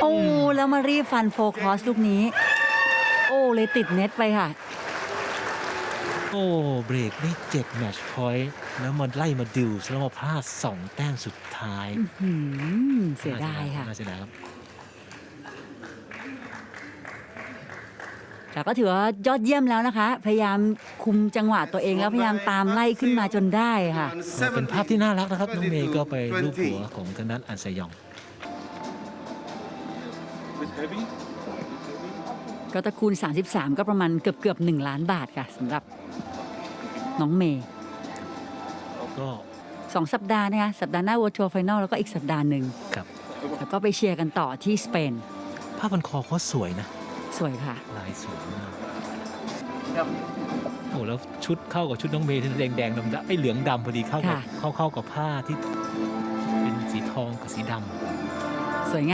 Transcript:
โอ้แล้วมารีบฟันโฟครอสลูกนี้ โอ้เลยติดเน็ตไปค่ะ โอ้เบรกได้เจ็ดแมตช์พอยต์แล้วมันไล่มาดิวส์แล้วมาพลาดสองแต้มสุดท้ายอื้อหือเสียดายค่ะ น่าเสียดายครับ แต่ก็ถือว่ายอดเยี่ยมแล้วนะคะ พยายามคุมจังหวะตัวเองแล้วพยายามตามไล่ขึ้นมาจนได้ค่ะ เป็นภาพที่น่ารักนะครับ น้องเมย์ก็ไปรูปหัวของทางนั้นอันซยอง ก็ตะคูณ 33 ก็ประมาณเกือบเกือบๆ1ล้านบาทค่ะสำหรับน้องเมย์ก็สองสัปดาห์นะคะสัปดาห์หน้า World Tour Final แล้วก็อีกสัปดาห์หนึ่งครับแล้วก็ไปเชียร์กันต่อที่สเปนผ้าพันคอเขาสวยนะ สวยค่ะ ลายสวยมากโอ้แล้วชุดเข้ากับชุดน้องเมย์ที่แดงแดงดำดำไอ้เหลืองดำพอดีเข้ากับค่ะเข้าเข้ากับผ้าที่เป็นสีทองกับสีด